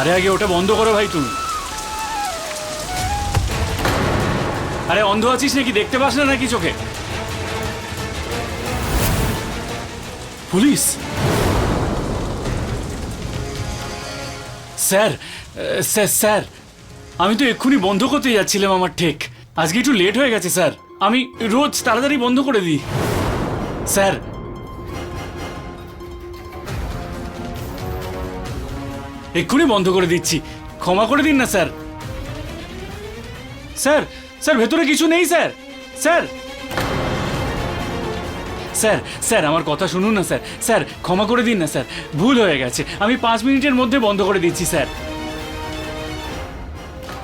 আরে আগে ওটা বন্ধ করো ভাই তুমি। আরে অন্ধ আছিস নাকি? দেখতে পাস না নাকি চোখে? পুলিশ? স্যার স্যার স্যার, আমি তো এক্ষুনি বন্ধ করতে যাচ্ছিলাম আমার ঠেক। আজকে একটু লেট হয়ে গেছে, স্যার। আমি রোজ তাড়াতাড়ি বন্ধ করে দিই। স্যার এক্ষুনি বন্ধ করে দিচ্ছি। ক্ষমা করে দিন না, স্যার। স্যার স্যার, ভেতরে কিছু নেই, স্যার। স্যার। স্যার স্যার, আমার কথা শুনুন না, স্যার। স্যার, ক্ষমা করে দিন না, স্যার। ভুল হয়ে গেছে। আমি পাঁচ মিনিটের মধ্যে বন্ধ করে দিচ্ছি, স্যার।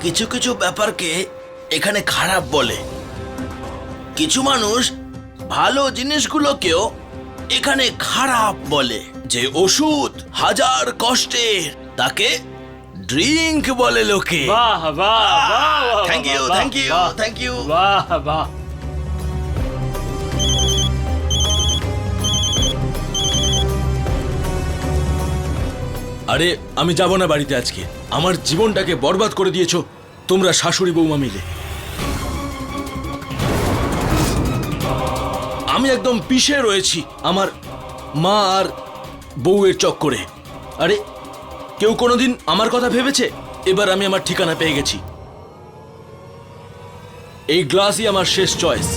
কিছু কিছু ব্যাপারকে এখানে খারাপ বলে। কিছু মানুষ ভালো জিনিসগুলোকেও এখানে খারাপ বলে। যে ওষুধ, হাজার কষ্টের তাকে ড্রিঙ্ক বলে লোকে। বাহ বাহ thank you thank you thank you বাহ বাহ। আরে আমি যাব না বাড়িতে আজকে। আমার জীবনটাকে বরবাদ করে দিয়েছ তোমরা শাশুড়ি বৌমা মিলে। আমি একদম পিষে রয়েছি আমার মা আর বউয়ের চক্করে। আরে কেউ কোনোদিন আমার কথা ভেবেছে? এবার আমি আমার ঠিকানা পেয়ে গেছি। এই গ্লাসই আমার শেষ চয়েস।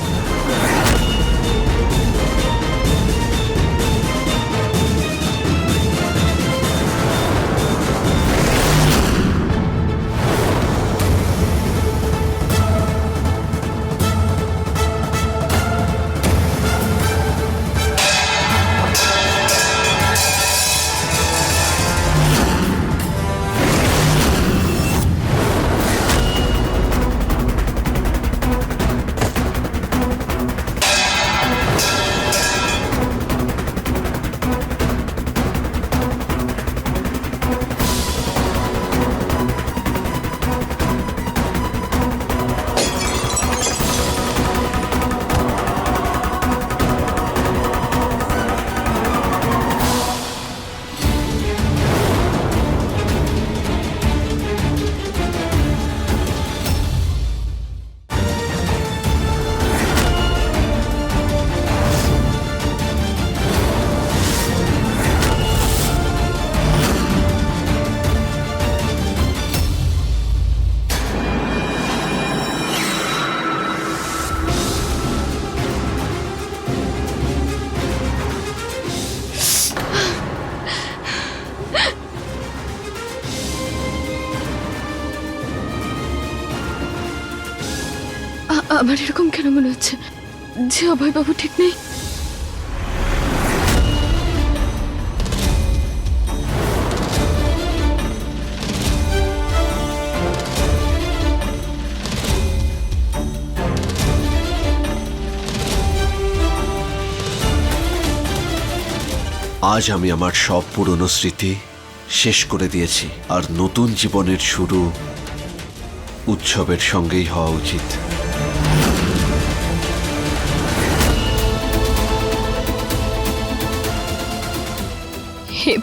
আমার এরকম কেন মনে হচ্ছে? যে অভয়বাবু ঠিক নেই। আজ আমি আমার সব পুরনো স্মৃতি শেষ করে দিয়েছি, আর নতুন জীবনের শুরু উৎসবের সঙ্গেই হওয়া উচিত।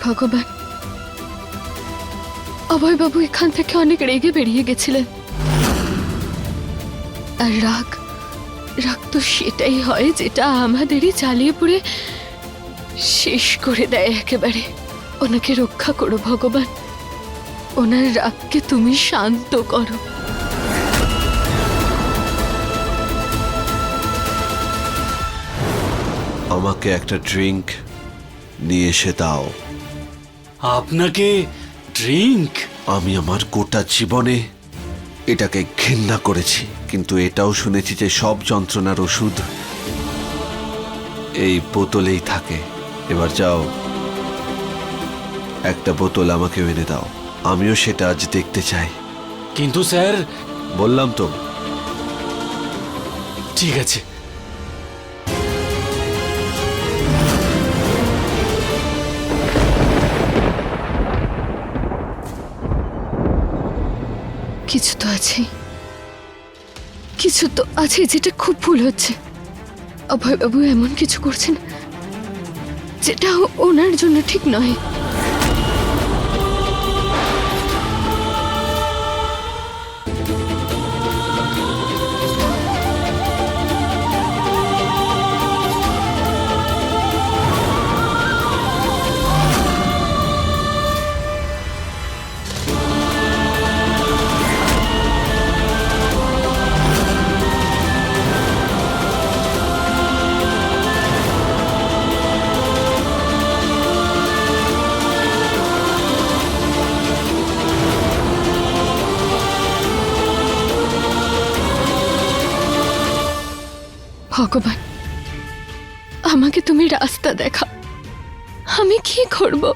ভগবান। অভয়বাবু এখান থেকে অনেক রেগে বেরিয়ে গেছিলেন। আর রাগ রাগ তো সেটাই হয় যেটা আমাদেরই চালিয়ে পড়ে শেষ করে দেয় একেবারে। ওনাকে রক্ষা করো ভগবান। ওনার রাগকে তুমি শান্ত করো। আমাকে একটা ড্রিঙ্ক নিয়ে এসে দাও। আপনাকে ড্রিঙ্ক? আমি আমার গোটা জীবনে এটাকে ঘৃণা করেছি কিন্তু এটাও শুনেছি যে সব যন্ত্রণার ওষুধ এই বোতলেই থাকে। এবার যাও একটা বোতল আমাকে এনে দাও। আমিও সেটা আজ দেখতে চাই। কিন্তু স্যার বললাম তো। ঠিক আছে। কিছু তো আছে। কিছু তো আছে যেটা খুব ভুল হচ্ছে। অভয়বাবু এমন কিছু করছেন যেটা ওনার জন্য ঠিক নয়। রাস্তা দেখাও আমি কি করব?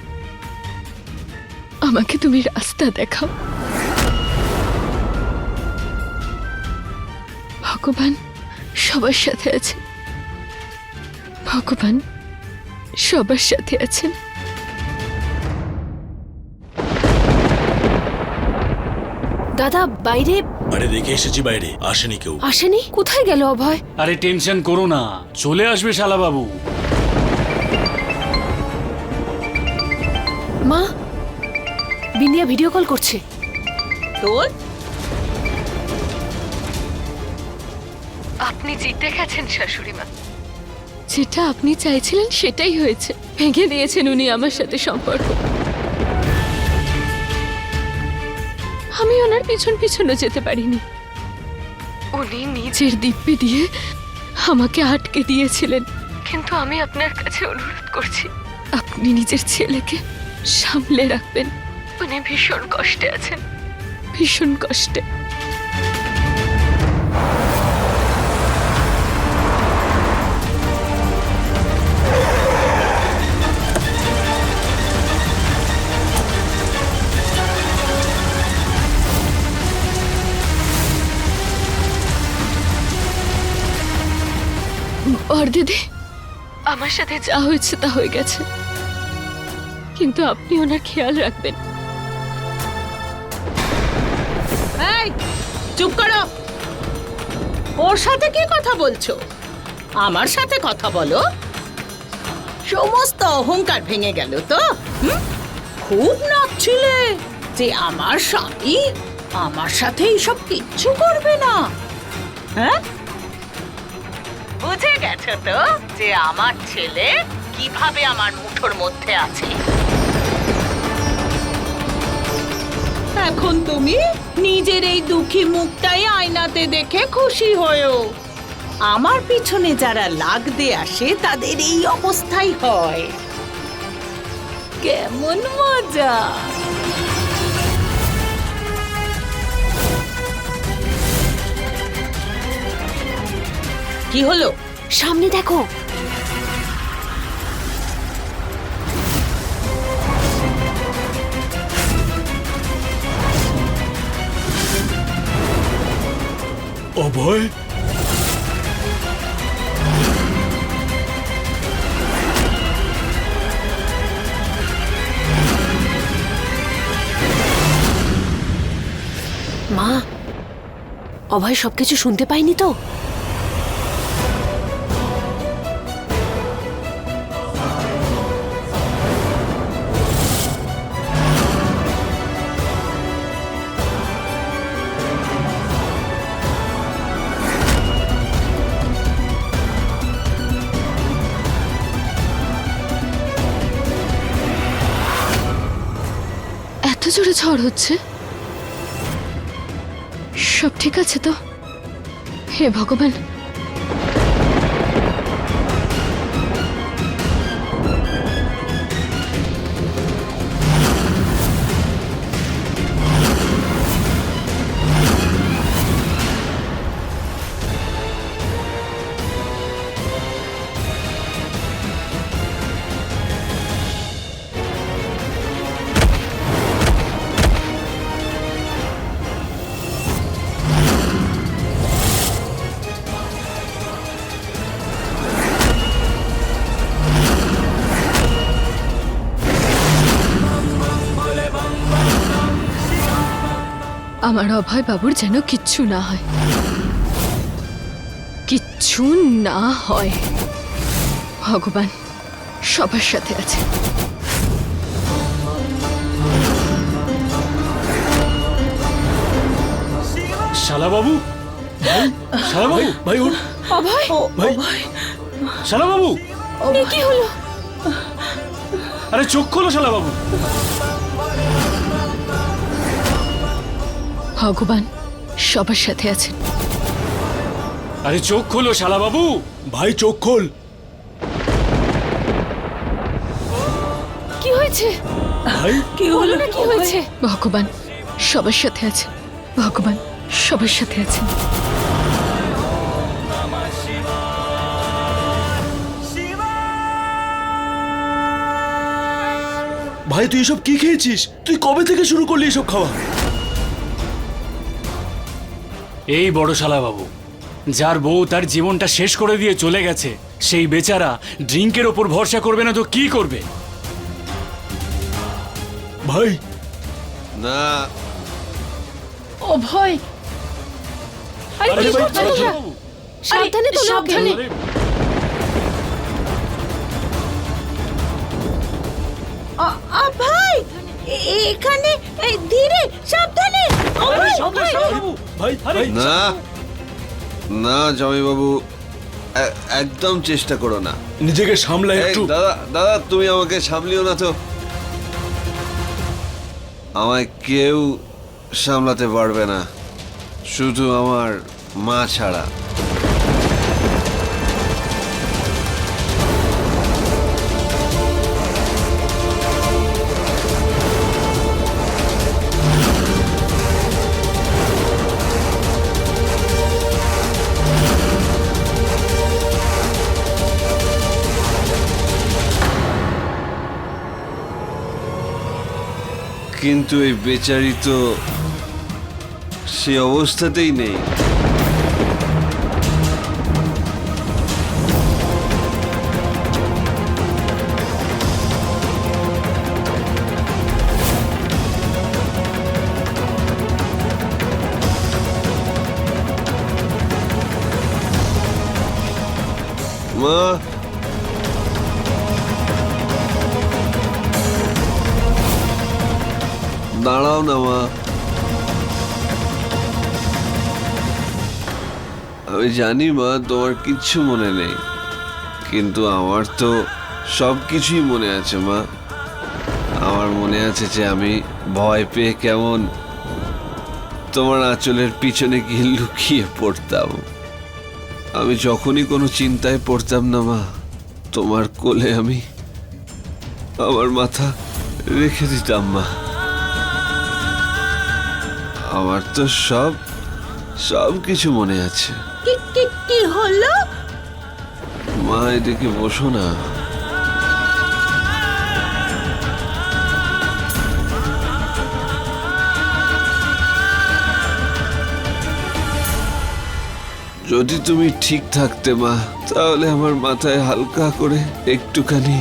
আমাকে তুমি রাস্তা দেখাও। ভগবান সবার সাথে আছেন। ভগবান সবার সাথে আছেন। দাদা বাইরে? আরে রেখে এসেছি বাইরে। আসেনি কেউ। আসেনি? কোথায় গেল অভয়? আরে টেনশন করো না। চলে আসবে শালাবাবু। মা বিন্দিয়া ভিডিও কল করছে। তোর? আপনি জিতে গেছেন শাশুড়ি মা। যেটা আপনি চাইছিলেন সেটাই হয়েছে। ভেঙে দিয়েছেন উনি আমার সাথে সম্পর্ক। আমি ওনার পিছন পিছনে যেতে পারিনি। উনি নিজের দিব্যি দিয়ে আমাকে আটকে দিয়েছিলেন। কিন্তু আমি আপনার কাছে অনুরোধ করছি। আপনি নিজের ছেলেকে সামলে রাখবেন। উনি ভীষণ কষ্টে আছেন। ভীষণ কষ্টে। বর দিদি আমার সাথে যা হয়েছে তা হয়ে গেছে। কিন্তু আপনি ওনার খেয়াল রাখবেন এই, চুপ করো। ওর সাথে কি কথা বলছো? আমার সাথে কথা বলো। সমস্ত অহংকার ভেঙে গেল তো? খুব নাচছিলে যে আমার স্বামী আমার সাথে এইসব কিচ্ছু করবে না। হ্যাঁ? বুঝে গেছো তো যে আমার ছেলে কীভাবে আমার মুঠোর মধ্যে আছে? এখন তুমি নিজের এই দুঃখী মুখটাই আয়নাতে দেখে খুশি হয়েও আমার পিছনে যারা লাগতে আসে, তাদের এই অবস্থাই হয়। কেমন মজা! কি হলো? সামনে দেখো অভয়? মা অভয় সবকিছু শুনতে পাইনি তো? জোরে ঝড় হচ্ছে। সব ঠিক আছে তো? হে ভগবান আমার অভয় বাবুর যেন কিচ্ছু না হয়। কিচ্ছু না হয়। ভগবান সবার সাথে আছে। শালাবাবু! ভাই শালাবাবু! ভাই উঠ। অভয়! ভাই। শালাবাবু! কি হলো? আরে চোখ খোলো শালাবাবু। ভগবান সবার সাথে আছেন। আরে চোখ খোলো শালা বাবু ভাই চোখ খোল। কি হয়েছে? কি হলো? না কি হয়েছে? ভগবান সবার সাথে আছে ভগবান সবার সাথে আছেন। ভাই তুই এসব কি খেয়েছিস? তুই কবে থেকে শুরু করলি এসব খাওয়া? এই বড় শালা বাবু যার বউ তার জীবনটা শেষ করে দিয়ে চলে গেছে সেই বেচারা ড্রিঙ্কের ওপর ভরসা করবে না তো কি করবে? ভাই! না। ও ভয় আরে কি ভাই, করছ তোমরা? সাবধানে তো সাবধানে এখানে ধীরে সাবধানে। না। না জামাইবাবু এ- একদম চেষ্টা করো না। নিজেকে সামলা এই, একটু। দাদা দাদা তুমি আমাকে সামলিও না তো। আমায় কেউ সামলাতে পারবে না। শুধু আমার মা ছাড়া। কিন্তু এই বেচারি তো সে অবস্থাতেই নেই। জানি মা, তোমার কিচ্ছু মনে নেই। কিন্তু আমার তো সব কিছুই মনে আছে মা। আমার মনে আছে যে আমি ভয় পেয়ে কেমন তোমার আঁচলের পিছনে গিয়ে লুকিয়ে পড়তাম। আমি যখনই কোনো চিন্তায় পড়তাম না মা, তোমার কোলে আমি আমার মাথা রেখে দিতাম মা। আমার তো সব সব কিছু মনে আছে। কি হলো? মা, এদিকে বসো না। যদি তুমি ঠিক থাকতে, মা, তাহলে আমার মাথায় হালকা করে একটুখানি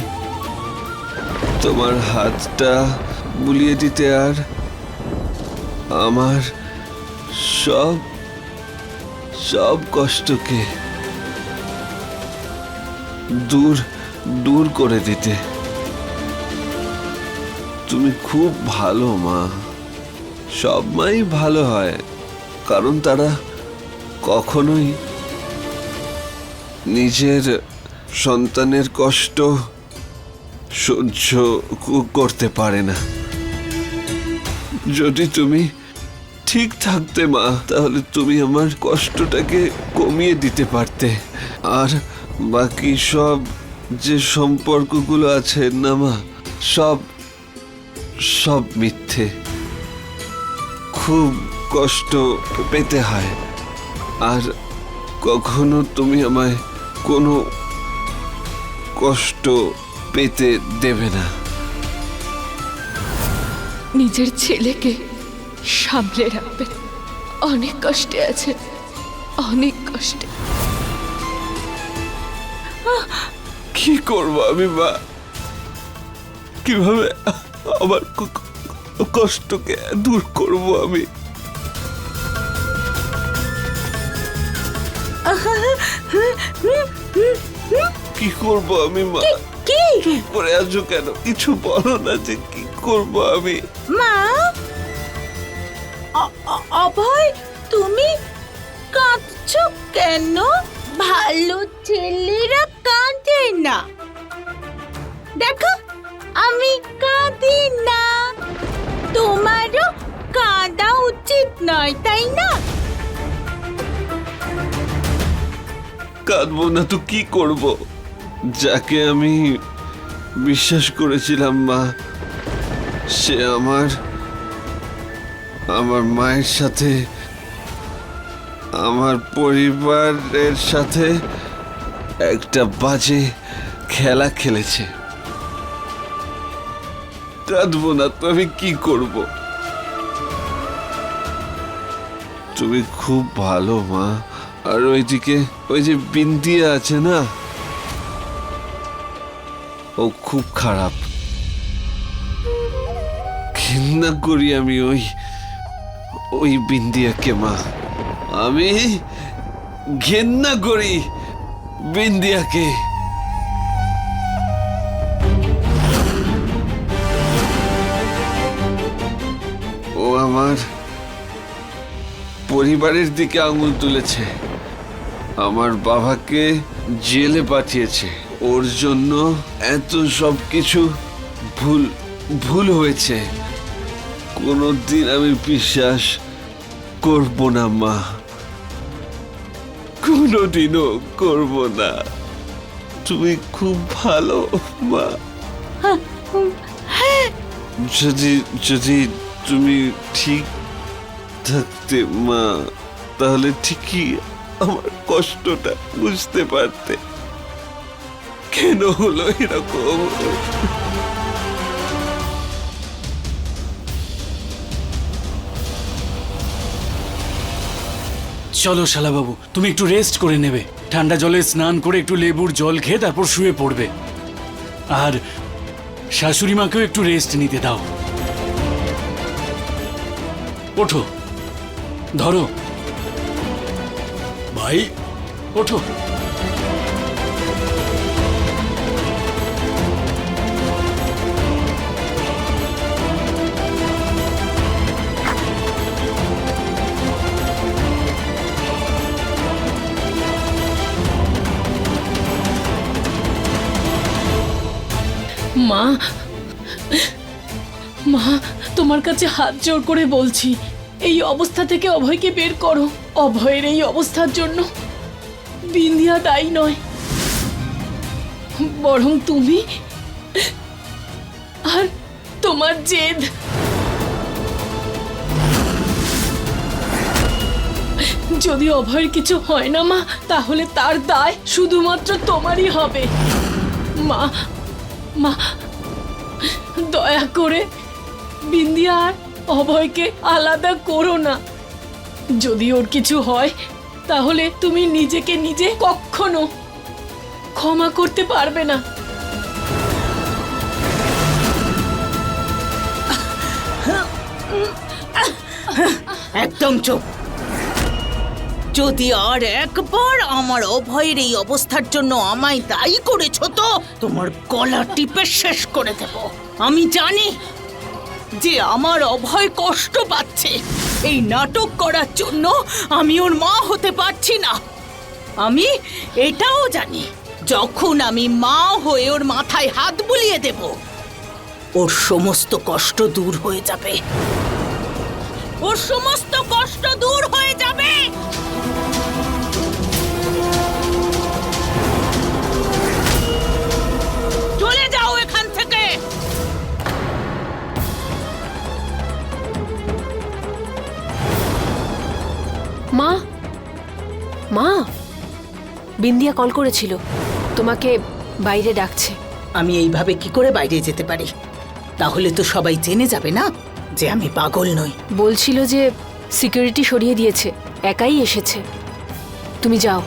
তোমার হাতটা বুলিয়ে দিতে আর আমার সব সব কষ্টকে দূর দূর করে দিতে। তুমি খুব ভালো, মা। সব মাই ভালো হয়, কারণ তারা কখনোই নিজের সন্তানের কষ্ট সহ্য করতে পারে না। যদি তুমি ঠিক থাকতে, মা। তাহলে তুমি আমার কষ্টটাকে কমিয়ে দিতে পারতে। আর বাকি সব যে সম্পর্কগুলো আছে, না মা, সব সব মিথ্যে। খুব কষ্ট পেতে হয়। আর কখনো তুমি আমায় কোনো কষ্ট পেতে দেবে না। নিজের ছেলেকে সামলে রাখবেন অনেক কষ্টে আছে। অনেক কষ্টে। কি করব আমি মা? কীভাবে আমার কষ্টকে দূর করব আমি? কি করব আমি মা? কি করে আছো কেন? কিছু বলো না যে কি করব আমি। মা? অভয়, তুমি কাঁদছো কেন? ভালো ছেলেরা কাঁদে না। দেখো, আমি কাঁদি না। তোমারও কাঁদা উচিত নয়, তাই না? কাঁদবো না তো কি করব? যাকে আমি বিশ্বাস করেছিলাম মা, সে আমার আমার মায়ের সাথে, আমার পরিবারের সাথে একটা বাজে খেলা খেলেছে। কাঁদবো না, তো আমি কি করব? তুমি খুব ভালো, মা। আর ওইদিকে, ওই যে বিন্দিয়া আছে না? ও খুব খারাপ। ঘৃণা করি আমি ওই ওই বিন্দিয়াকে মা? আমি ঘেন্না করি বিন্দিয়াকে ও আমার পরিবারের দিকে আঙুল তুলেছে। আমার বাবাকে জেলে পাঠিয়েছে। ওর জন্য এত সব কিছু ভুল ভুল হয়েছে। কোনোদিন আমি বিশ্বাস করব না, মা। কোনোদিনও করব না। তুমি খুব ভালো, মা। যদি যদি তুমি ঠিক থাকতে, মা, তাহলে ঠিকই আমার কষ্টটা বুঝতে পারতে। কেন হলো এরকম? চলো শালাবাবু, তুমি একটু রেস্ট করে নেবে। ঠান্ডা জলে স্নান করে একটু লেবুর জল খেয়ে তারপর শুয়ে পড়বে। আর শাশুড়ি মাকেও একটু রেস্ট নিতে দাও। ওঠো। ধরো। ভাই, ওঠো। মা। মা, তোমার কাছে হাত জোর করে বলছি, এই অবস্থা থেকে অভয়কে বের করো। অভয়ের এই অবস্থার জন্য বিন্দিয়া দায়ী নয়। বরং তুমি আর তোমার জেদ। যদি অভয়ের কিছু হয় না মা, তাহলে তার দায় শুধুমাত্র তোমারই হবে। মা মা, দয়া করে বিন্দিয়া আর অভয়কে আলাদা করো না। যদি ওর কিছু হয়, তাহলে তুমি নিজেকে নিজে কখনো ক্ষমা করতে পারবে না। একদম চুপ। যদি আর একবার আমার অভয়ের এই অবস্থার জন্য আমায় দায়ী করেছ তো, তোমার গলা টিপে শেষ করে দেব। আমি জানি যে আমার অভয় কষ্ট পাচ্ছে। এই নাটক করার জন্য আমি ওর মা হতে পারছি না। আমি এটাও জানি, যখন আমি মা হয়ে ওর মাথায় হাত বুলিয়ে দেব, ওর সমস্ত কষ্ট দূর হয়ে যাবে। ওর সমস্ত কষ্ট দূর হয়ে যাবে! বিন্দিয়া কল করেছিল। তোমাকে বাইরে ডাকছে। আমি এইভাবে কি করে বাইরে যেতে পারি? তাহলে তো সবাই জেনে যাবে না যে আমি পাগল নই। বলছিল যে সিকিউরিটি সরিয়ে দিয়েছে একাই এসেছে। তুমি যাও।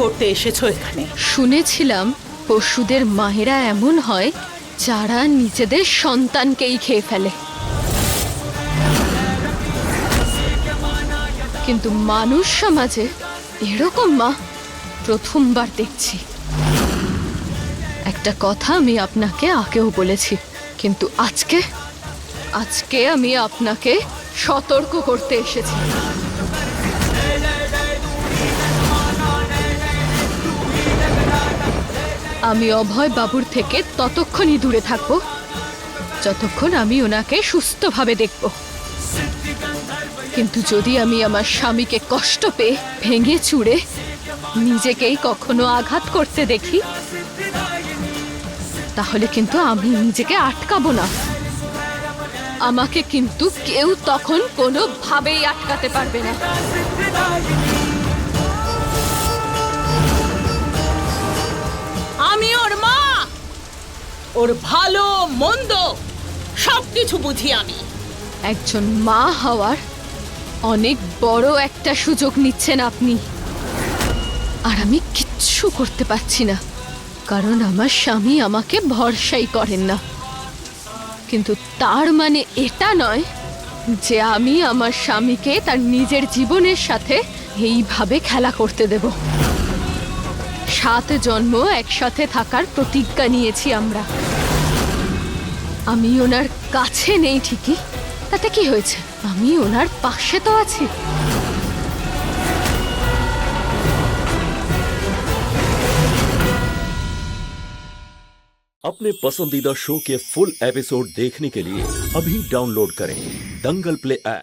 করতে এসেছ এখানে। শুনেছিলাম পশুদের মায়েরা এমন হয় যারা নিজেদের সন্তানকেই খেয়ে ফেলে। কিন্তু মানুষ সমাজে এরকম মা প্রথমবার দেখছি। একটা কথা আমি আপনাকে আগেও বলেছি, কিন্তু আজকে আজকে আমি আপনাকে সতর্ক করতে এসেছি। আমি অভয় বাবুর থেকে ততক্ষণই দূরে থাকব। যতক্ষণ আমি ওনাকে সুস্থভাবে দেখব। কিন্তু যদি আমি আমার স্বামীকে কষ্ট পেয়ে ভেঙে চুড়ে নিজেকেই কখনো আঘাত করতে দেখি, তাহলে কিন্তু আমি নিজেকে আটকাবো না। আমাকে কিন্তু কেউ তখন কোনোভাবেই আটকাতে পারবে না। আমি ওর মা। ওর ভালো, মন্দ সব কিছু বুঝি আমি। একজন মা হওয়ার অনেক বড় একটা সুযোগ নিচ্ছেন আপনি। আর আমি কিচ্ছু করতে পারছি না, কারণ আমার স্বামী আমাকে ভরসাই করেন না। কিন্তু তার মানে এটা নয় যে আমি আমার স্বামীকে তার নিজের জীবনের সাথে এইভাবে খেলা করতে দেব। সাত জন্ম একসাথে থাকার প্রতিজ্ঞা নিয়েছি আমরা আমি ওনার কাছে নেই ঠিকই তাতে কি হয়েছে আমি ওনার পাশে তো আছি अपने पसंदीदा शो के फुल एपिसोड देखने के लिए अभी डाउनलोड करें दंगल प्ले ऐप